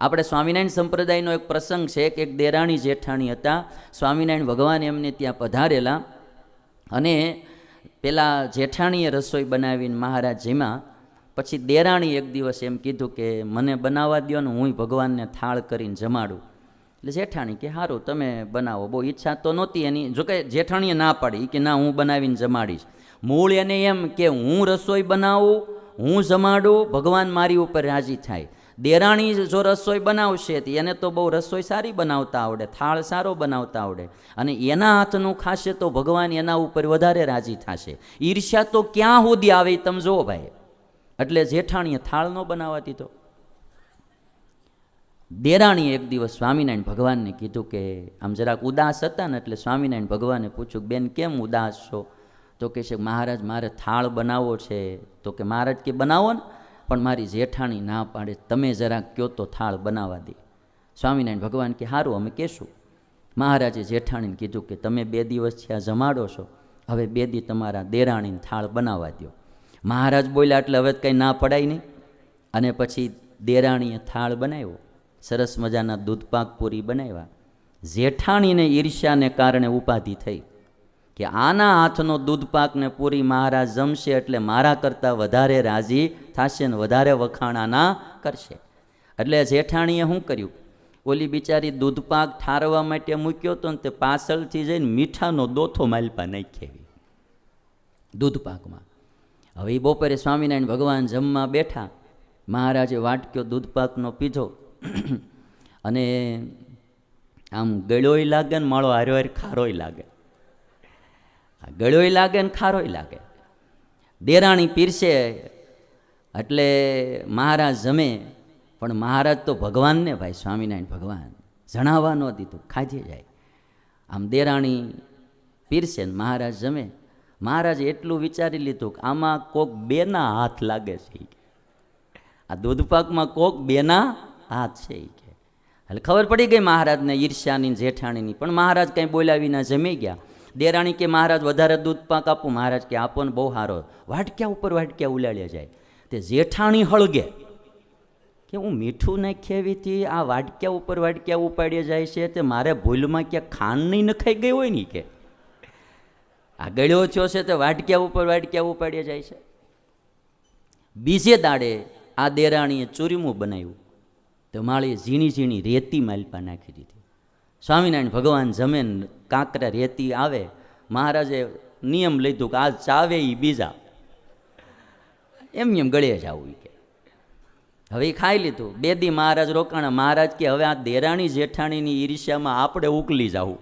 આપણે સ્વામિનારાયણ સંપ્રદાયનો એક પ્રસંગ છે કે એક દેરાણી જેઠાણી હતા. સ્વામિનારાયણ ભગવાન એમને ત્યાં પધારેલા અને પેલા જેઠાણીએ રસોઈ બનાવીને મહારાજજીમાં પછી દેરાણી એક દિવસ એમ કીધું કે મને બનાવવા દ્યો ને હું ભગવાનને થાળ કરીને જમાડું. એટલે જેઠાણી કે સારું તમે બનાવો. બહુ ઈચ્છા તો નહોતી એની. જોકે જેઠાણીએ ના પાડી. કે ના, હું બનાવીને જમાડીશ. મૂળ એને એમ કે હું રસોઈ બનાવું, હું જમાડું, ભગવાન મારી ઉપર રાજી થાય. દેરાણી જો રસોઈ બનાવશે તો એને તો બહુ રસોઈ સારી બનાવતા આવડે, થાળ સારો બનાવતા આવડે. અને એના હાથનું ખાશે તો ભગવાન એના ઉપર વધારે રાજી થશે. ઈર્ષ્યા તો ક્યાં સુધી આવે તમે જુઓ ભાઈ. એટલે જેઠાણીએ થાળ ન બનાવવા દીધો. દેરાણીએ એક દિવસ સ્વામિનારાયણ ભગવાનને કીધું કે, આમ જરાક ઉદાસ હતા ને એટલે સ્વામિનારાયણ ભગવાને પૂછ્યું, બેન, કેમ ઉદાસ છો? તો કે છે, મહારાજ, મારે થાળ બનાવવો છે. તો કે, મહારાજ, કે બનાવો ને? પણ મારી જેઠાણી ના પાડે, તમે જરાક કયો તો થાળ બનાવવા દે. સ્વામિનારાયણ ભગવાન કે સારું અમે કહેશું. મહારાજે જેઠાણીને કીધું કે, તમે બે દિવસ આ જમાડો છો, હવે બે દી તમારા દેરાણીને થાળ બનાવવા દો મહારાજ બોલ્યા, એટલે હવે કંઈ ના પડાય નહીં. અને પછી દેરાણીએ થાળ બનાવ્યો. સરસ મજાના દૂધપાક પૂરી બનાવ્યા. જેઠાણીને ઈર્ષ્યાને કારણે ઉપાધિ થઈ. કે આના હાથનો દૂધપાક ને પૂરી મહારાજ જમશે એટલે મારા કરતાં વધારે રાજી થશે ને વધારે વખાણાના કરશે. એટલે જેઠાણીએ શું કર્યું? ઓલી બિચારી દૂધપાક ઠારવા માટે મૂક્યો હતો ને તે પાછળથી જઈને મીઠાનો દોથો માલપા નાખી દૂધપાકમાં હવે બપોરે સ્વામિનારાયણ ભગવાન જમવા બેઠા. મહારાજે વાટક્યો દૂધપાકનો પીધો. અને આમ ગળ્યોય લાગે ને માળો હારો હાર ખારોય લાગે. ગળ્યોય લાગે ને ખારોય લાગે. દેરાણી પીરસે એટલે મહારાજ જમે, પણ મહારાજ તો ભગવાનને ભાઈ, સ્વામિનારાયણ ભગવાન જણાવવા ન દીધું, ખાધી જાય. આમ દેરાણી પીરસે ને મહારાજ જમે. મહારાજે એટલું વિચારી લીધું કે આમાં કોક બેના હાથ લાગે છે આ દૂધપાકમાં કોક બેના હાથ છે એટલે ખબર પડી ગઈ મહારાજને ઈર્ષ્યાની જેઠાણીની, પણ મહારાજ કંઈ બોલાવીને જમી ગયા. દેરાણી કે મહારાજ, વધારે દૂધ પાક આપું. મહારાજ કે, આપો ને બહુ સારો વાટક્યા ઉપર વાટક્યા ઉલાડ્યા જાય. તે જેઠાણી હળગે કે, હું મીઠું નાખી હતી આ વાટક્યા ઉપર વાટક્યા ઉપાડ્યા જાય છે. તે મારે ભૂલમાં ક્યાં ખાંડ નહીં નખાઈ ગઈ હોય ને કે? આ ગળ્યો થયો છે, તે વાટક્યા ઉપર વાટક્યા ઉપાડ્યા જાય છે. બીજે દાડે આ દેરાણીએ ચૂરીમું બનાવ્યું. તો માળીએ ઝીણી ઝીણી રેતી માલપા નાખી દીધી. સ્વામિનારાયણ ભગવાન જમે કાંકરા રેતી આવે, મહારાજે નિયમ લીધું કે આ ચાવે એ બીજા. એમ એમ ગળે જાવું કે. હવે એ ખાઈ લીધું. બે દી મહારાજ રોકાણ. મહારાજ કે, હવે આ દેરાણી જેઠાણીની ઈર્ષ્યામાં આપણે ઉકલી જાવું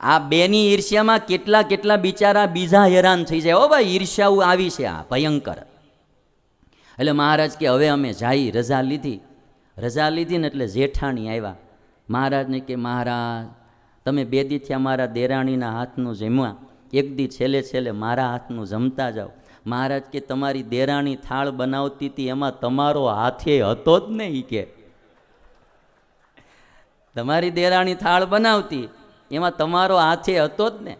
આ બેની ઈર્ષ્યામાં કેટલા કેટલા બિચારા બીજા હેરાન થઈ જાય. ઓ ભાઈ, ઈર્ષ્યાઓ આવી છે આ, ભયંકર. એટલે મહારાજ કે, હવે અમે જાઈ રજા લીધી. રજા લીધી ને એટલે જેઠાણી આવ્યા. મહારાજને કે, મહારાજ, તમે બે દીથી અમારા દેરાણીના હાથનું જમ્યા. એક દી છેલ્લે છેલ્લે મારા હાથનું જમતા જાઓ. મહારાજ કે, તમારી દેરાણી થાળ બનાવતી હતી એમાં તમારો હાથે હતો જ નહીં કે. તમારી દેરાણી થાળ બનાવતી, એમાં તમારો હાથે હતો જ ને.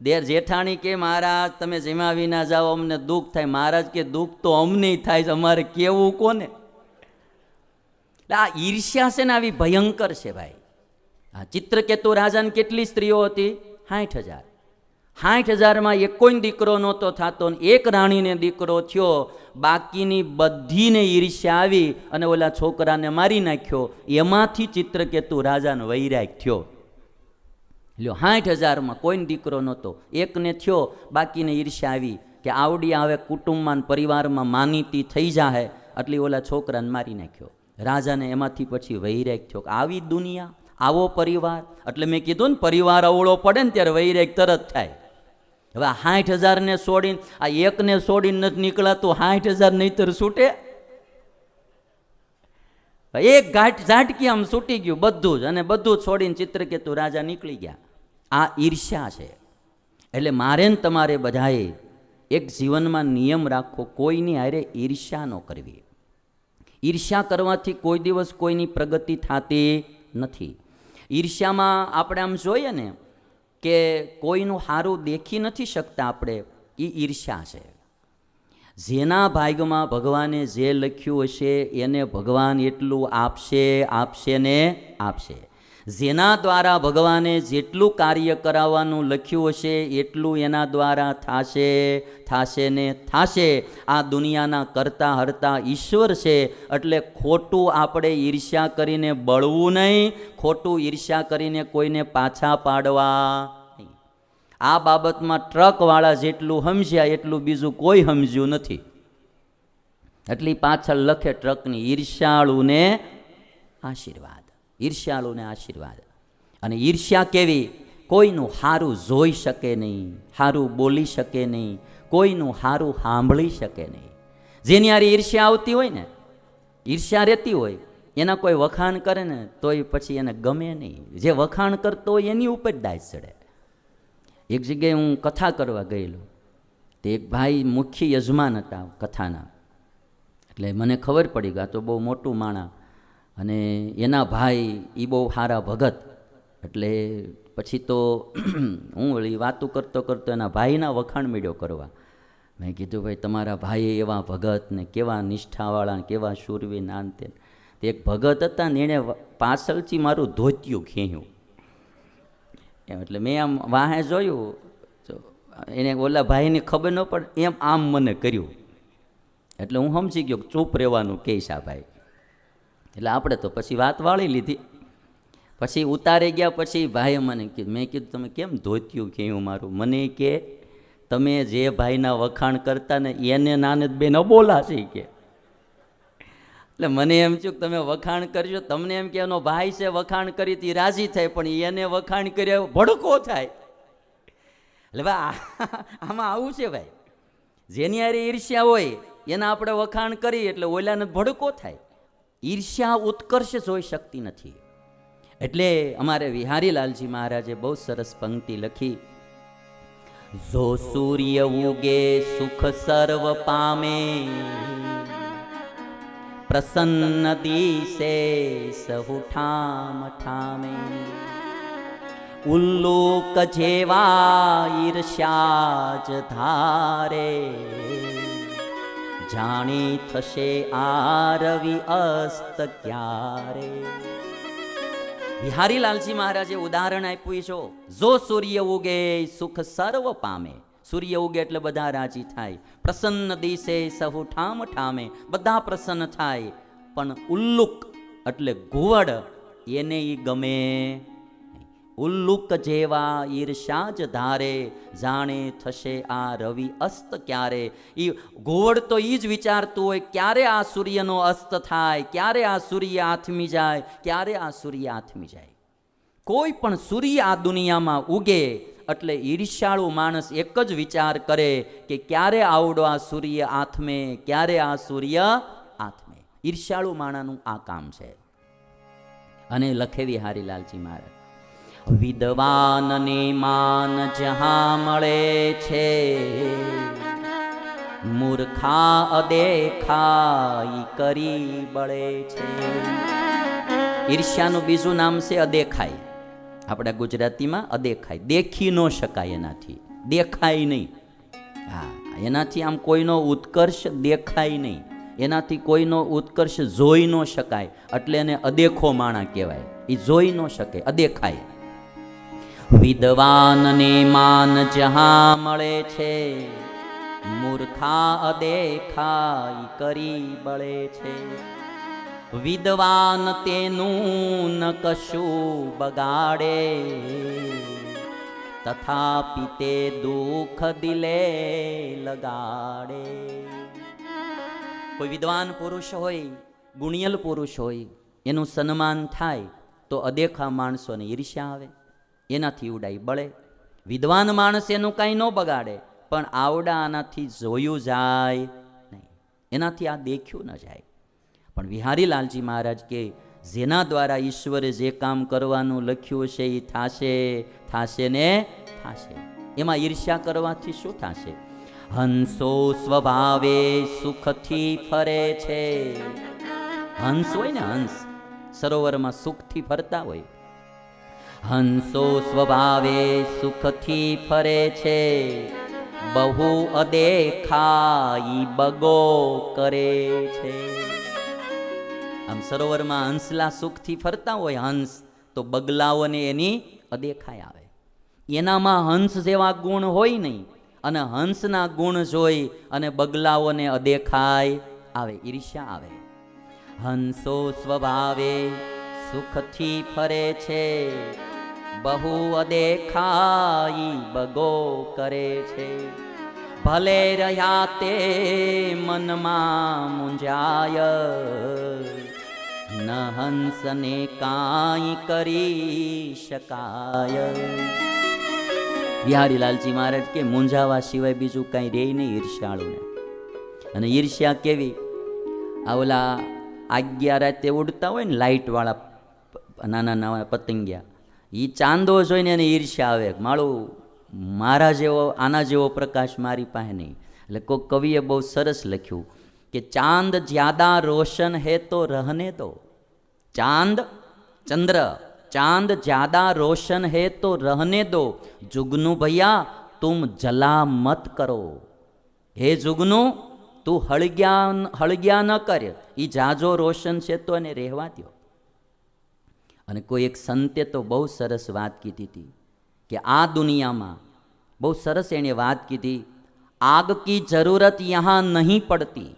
દેર જેઠાણી કે, મહારાજ, તમે જમાવી ના જાઓ, અમને દુઃખ થાય. મહારાજ કે, દુઃખ તો અમને થાય છે, અમારે કેવું કોને? એટલે આ ઈર્ષ્યા છે ને આવી ભયંકર છે ભાઈ. આ ચિત્રકેતુ રાજાને કેટલી સ્ત્રીઓ હતી? સાઠ હજાર. સાઠ હજારમાં એકોય દીકરો નહોતો થતો ને એક રાણીને દીકરો થયો. બાકીની બધીને ઈર્ષ્યા આવી અને ઓલા છોકરાને મારી નાખ્યો. એમાંથી ચિત્રકેતુ રાજાનો વૈરાગ થયો. લ્યો સાઠ હજારમાં કોઈને દીકરો નહોતો. એકને થયો, બાકીને ઈર્ષ્યા આવી કે આવડી આવે કુટુંબમાં પરિવારમાં માનીતી થઈ જાહે. એટલે ઓલા છોકરાને મારી નાખ્યો. રાજાને એમાંથી પછી વૈરાગ થયો કે આવી દુનિયા, આવો પરિવાર. એટલે મેં કીધું ને, પરિવાર અવળો પડે ને ત્યારે વૈરાગ તરત થાય. હવે સાઠ હજારને છોડીને આ એકને છોડીને નથી નીકળાતું, સાઠ હજાર નહીતર છૂટે. એક ઘાટ ઝાટકી આમ છૂટી ગયું બધું જ, અને બધું છોડીને ચિત્રકેતુ રાજા નીકળી ગયા. આ ઈર્ષ્યા છે. એટલે મારે ને તમારે બધાએ એક જીવનમાં નિયમ રાખો કોઈની હારે ઈર્ષ્યા ન કરવી. ઈર્ષ્યા કરવાથી કોઈ દિવસ કોઈની પ્રગતિ થતી નથી. ઈર્ષ્યામાં આપણે આમ જોઈએ ને કે કોઈનું સારું દેખી નથી શકતા આપણે એ ઈર્ષ્યા છે. જેના ભાગમાં ભગવાને જે લખ્યું હશે એને ભગવાન એટલું આપશે આપશે ને આપશે. જેના દ્વારા ભગવાને જેટલું કાર્ય કરાવવાનું લખ્યું હશે, એટલું એના દ્વારા થાશે થાશે ને થાશે. આ દુનિયાના કરતા હરતા ઈશ્વર છે, એટલે ખોટું આપણે ઈર્ષ્યા કરીને બળવું નહીં, ખોટું ઈર્ષ્યા કરીને કોઈને પાછા પાડવા આ બાબતમાં ટ્રકવાળા જેટલું સમજ્યા એટલું બીજું કોઈ સમજ્યું નથી. એટલી પાછળ લખે ટ્રકની, ઈર્ષ્યાળુને આશીર્વાદ. ઈર્ષ્યાળુને આશીર્વાદ. અને ઈર્ષ્યા કેવી? કોઈનું હારું જોઈ શકે નહીં, હારું બોલી શકે નહીં, કોઈનું હારું સાંભળી શકે નહીં. જેની હારી ઈર્ષ્યા આવતી હોય ને, ઈર્ષ્યા રહેતી હોય, એના કોઈ વખાણ કરે ને, તોય પછી એને ગમે નહીં. જે વખાણ કરતો હોય એની ઉપર જ દાય ચડે. એક જગ્યાએ હું કથા કરવા ગયેલો. તે એક ભાઈ મુખ્ય યજમાન હતા કથાના. એટલે મને ખબર પડી ગયા તો બહુ મોટું માણા. અને એના ભાઈ એ બહુ સારા ભગત. એટલે પછી તો હું વળી વાતું કરતો કરતો એના ભાઈના વખાણ મીડ્યો કરવા. મેં કીધું, ભાઈ, તમારા ભાઈએ એવા ભગત ને કેવા નિષ્ઠાવાળા ને કેવા શૂરવીર નાન તે એક ભગત હતા ને એણે પાછળથી મારું ધોત્યું ખેંયું એમ એટલે મેં આમ વાહે જોયું એને ઓલા ભાઈને ખબર ન પડે, એમ આમ મને કર્યું. એટલે હું સમજી ગયો ચૂપ રહેવાનું કહીશ આ ભાઈ. એટલે આપણે તો પછી વાત વાળી લીધી. પછી ઉતારે ગયા, પછી ભાઈએ મને કીધું, મેં કીધું, તમે કેમ ધોત્યું કેવું મારું? મને કે, તમે જે ભાઈના વખાણ કરતા ને એને નાનદ બેન અબોલા છે કે. એટલે મને એમ થયું કે તમે વખાણ કરજો. તમને એમ કે એનો ભાઈ છે, વખાણ કરી તી રાજી થાય, પણ એને વખાણ કર્યા ભડકો થાય. એટલે ભાઈ આમાં આવું છે ભાઈ. જેની હારે ઈર્ષ્યા હોય, એના આપણે વખાણ કરી, એટલે ઓલાને ભડકો થાય. ઈર્ષ્યા ઉત્કર્ષ જોઈ શકતી નથી. એટલે અમારે વિહારીલાલજી મહારાજે બહુ સરસ પંક્તિ લખી, જો સૂર્ય ઉગે સુખ સર્વ પામે, પ્રસન્ન દિશે સહુ ઠામ ઠામે. ઉલ્લુક જેવા ઈર્ષ્યા જ ધારે જાણી થશે આ રવિ અસ્ત ક્યારે? બિહારીલાલજી મહારાજે ઉદાહરણ આપ્યું છો, જો. સૂર્ય ઉગે, સુખ સર્વ પામે. સૂર્ય ઉગે એટલે બધા રાજી થાય. પ્રસન્ન દિશે સહુ ઠામ ઠામે. બધા પ્રસન્ન થાય. પણ ઉલ્લુક એટલે ઘુવડ, એને ઈ ગમે. ઉલ્લુક જેવા ઈર્ષા જ ધારે, જાણે થશે આ રવિ અસ્ત ક્યારે? એ ઘોવડ તો એ જ વિચારતું હોય, ક્યારે આ સૂર્યનો અસ્ત થાય? ક્યારે આ સૂર્ય આથમી જાય? ક્યારે આ સૂર્ય આથમી જાય? કોઈ પણ સૂર્ય આ દુનિયામાં ઉગે, એટલે ઈર્ષ્યાળુ માણસ એક જ વિચાર કરે કે ક્યારે આવડો આ સૂર્ય આથમે, ક્યારે આ સૂર્ય આથમે. ઈર્ષ્યાળુ માણાનું આ કામ છે. અને લખેવી હારીલાલજી મહારાજ. વિદ્વાનને માન જહાં મળે છે. મૂર્ખા અદેખાઈ કરી બળે છે. ઈર્ષ્યાનું બીજું નામ છે અદેખાઈ. આપણા ગુજરાતીમાં અદેખાઈ. દેખી ન શકાય એનાથી. દેખાય નહીં. હા, એનાથી આમ કોઈનો ઉત્કર્ષ દેખાય નહીં. એનાથી કોઈનો ઉત્કર્ષ જોઈ ન શકાય. એટલે એને અદેખો માણા કહેવાય. એ જોઈ ન શકે, અદેખાય. વિદ્વાનને માન જહાં મળે છે, મૂર્ખા અદેખાઈ કરી બળે છે. વિદ્વાન તેનું ન કશું બગાડે, તથાપિ તે દુઃખ દિલે લગાડે. કોઈ વિદ્વાન પુરુષ હોય, ગુણિયલ પુરુષ હોય, એનું સન્માન થાય, તો અદેખા માણસોને ઈર્ષ્યા આવે. એનાથી ઉડાઈ બળે. વિદ્વાન માણસ એનું કાંઈ ન બગાડે, પણ આવડા આનાથી જોયું જાય નહીં. એનાથી આ દેખ્યું ન જાય. પણ વિહારીલાલજી મહારાજ કે, જેના દ્વારા ઈશ્વરે જે કામ કરવાનું લખ્યું છે એ થાશે થાશે ને થાશે. એમાં ઈર્ષ્યા કરવાથી શું થશે? હંસો સ્વભાવે સુખથી ફરે છે. હંસ હોય ને હંસ, સરોવરમાં સુખથી ફરતા હોય. હંસો સ્વભાવે સુખથી ફરે છે. બહુ અદેખાઈ બગો કરે છે. આમ સરોવરમાં હંસલા સુખથી ફરતા હોય હંસ, તો બગલાઓને એની અદેખાઈ આવે. એનામાં હંસ જેવા ગુણ હોય નહીં, અને હંસના ગુણ જોઈ અને બગલાઓને અદેખાય આવે, ઈર્ષ્યા આવે. હંસો સ્વભાવે સુખથી ફરે છે. બહુ અદેખાઈ બગો કરે છે ભલે રહ્યા તે મનમાં મુંજાય ન હંસને કાંઈ કરી શકાય બિહારીલાલજી મહારાજ કે મૂંઝાવા સિવાય બીજું કાંઈ રહે નહીં ઈર્ષ્યાળુને અને ઈર્ષ્યા કેવી? આ ઓલા આજ્ઞા રાતે ઉડતા હોય ને લાઇટવાળા નાના નાના પતંગિયા એ ચાંદો જોઈને એને ઈર્ષ્યા આવે માળું, મારા જેવો, આના જેવો પ્રકાશ મારી પાસે નહીં. એટલે કોઈ કવિએ બહુ સરસ લખ્યું કે ચાંદ જ્યાદા રોશન હે તો રહને દો. ચાંદ ચંદ્ર, ચાંદ જ્યાદા રોશન હે તો રહને દો. જુગનું ભૈયા, તુમ જલા મત કરો. હે જુગનું, તું હળગ્યા હળગ્યા ન કર. એ જાજો રોશન છે તો એને રહેવા દો અને કોઈ એક સંતે તો બહુ સરસ વાત કીધી હતી કે આ દુનિયામાં બહુ સરસ એણે વાત કીધી, આગ કી જરૂરત યહાં નહીં પડતી,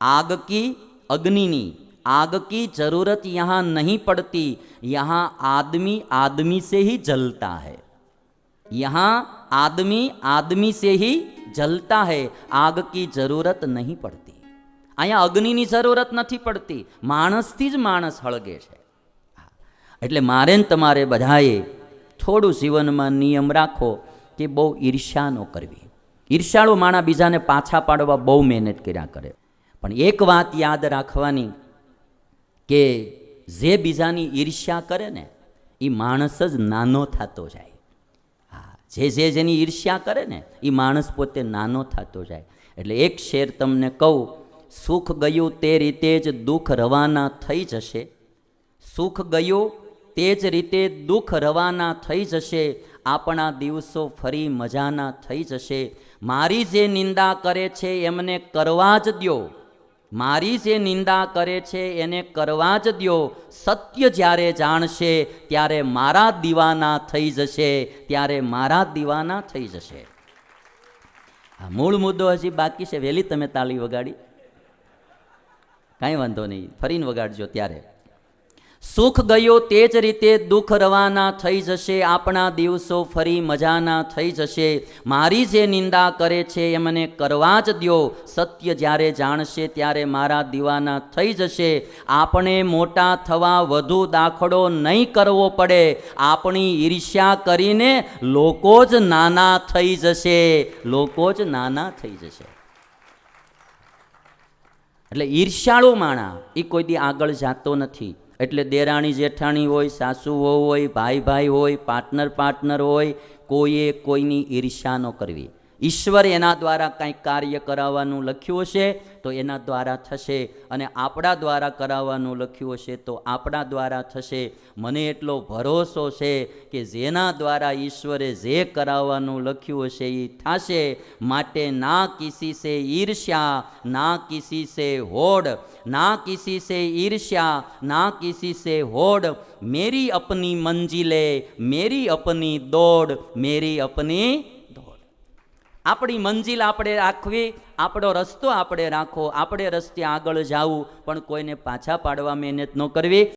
આગ કી અગ્નિની, આગ કી જરૂરત યહાં નહીં પડતી, યહાં આદમી આદમી સે હી જલતા હૈ, યહાં આદમી આદમી સે હી જલતા હૈ, આગ કી જરૂરત નહીં પડતી. અહીંયા અગ્નિની જરૂરત નથી પડતી, માણસથી જ માણસ હળગે છે. એટલે મારે ને તમારે બધાએ થોડું જીવનમાં નિયમ રાખો કે બહુ ઈર્ષ્યા ન કરવી. ઈર્ષાળુ માણા બીજાને પાછા પાડવા બહુ મહેનત કર્યા કરે. પણ એક વાત યાદ રાખવાની કે જે બીજાની ઈર્ષ્યા કરે ને એ માણસ જ નાનો થતો જાય. હા, જે જે જેની ઈર્ષ્યા કરે ને એ માણસ પોતે નાનો થતો જાય. એટલે એક શેર તમને કહું, સુખ ગયું તે રીતે જ દુઃખ રવાના થઈ જશે. સુખ ગયું તે જ રીતે દુઃખ રવાના થઈ જશે, આપણા દિવસો ફરી મજાના થઈ જશે. મારી જે નિંદા કરે છે એમને કરવા જ દો મારી જે નિંદા કરે છે એને કરવા જ દ્યો. સત્ય જ્યારે જાણશે, ત્યારે મારા દીવાના થઈ જશે, ત્યારે મારા દીવાના થઈ જશે. આ મૂળ મુદ્દો હજી બાકી છે. વહેલી તમે તાળી વગાડી. કાંઈ વાંધો નહીં. ફરીને વગાડજો ત્યારે. સુખ ગયો તે જ રીતે દુઃખ રવાના થઈ જશે. આપણા દિવસો ફરી મજાના થઈ જશે. મારી જે નિંદા કરે છે એ મને કરવા જ દ્યો. સત્ય જ્યારે જાણશે ત્યારે મારા દીવાના થઈ જશે. આપણે મોટા થવા વધુ દાખલો નહીં કરવો પડે. આપણી ઈર્ષ્યા કરીને લોકો જ નાના થઈ જશે. લોકો જ નાના થઈ જશે. એટલે ઈર્ષ્યાળુ માણા એ કોઈ દી આગળ જાતો નથી. એટલે દેરાણી જેઠાણી હોય, સાસુ હોય, ભાઈ ભાઈ હોય પાર્ટનર પાર્ટનર હોય, કોઈએ કોઈની ઈર્ષ્યા ન કરવી. ઈશ્વર એના દ્વારા કંઈક કાર્ય કરાવવાનું લખ્યું હશે, તો એના દ્વારા થશે. અને આપણા દ્વારા કરાવવાનું લખ્યું હશે, તો આપણા દ્વારા થશે. મને એટલો ભરોસો છે કે જેના દ્વારા ઈશ્વરે જે કરાવવાનું લખ્યું હશે એ થશે. માટે ના કિસી સે ઈર્ષ્યા, ના કિસી સે હોડ, ના કિસી સે ઈર્ષ્યા, ના કિસી સે હોડ. મેરી અપની મંજિલે, મેરી અપની દોડ, મેરી અપની આપણી મંજિલ આપણે રાખવી, આપણો રસ્તો આપણે રાખો આપણે રસ્તે આગળ જાવું, પણ કોઈને પાછા પાડવા મહેનત ન કરવી.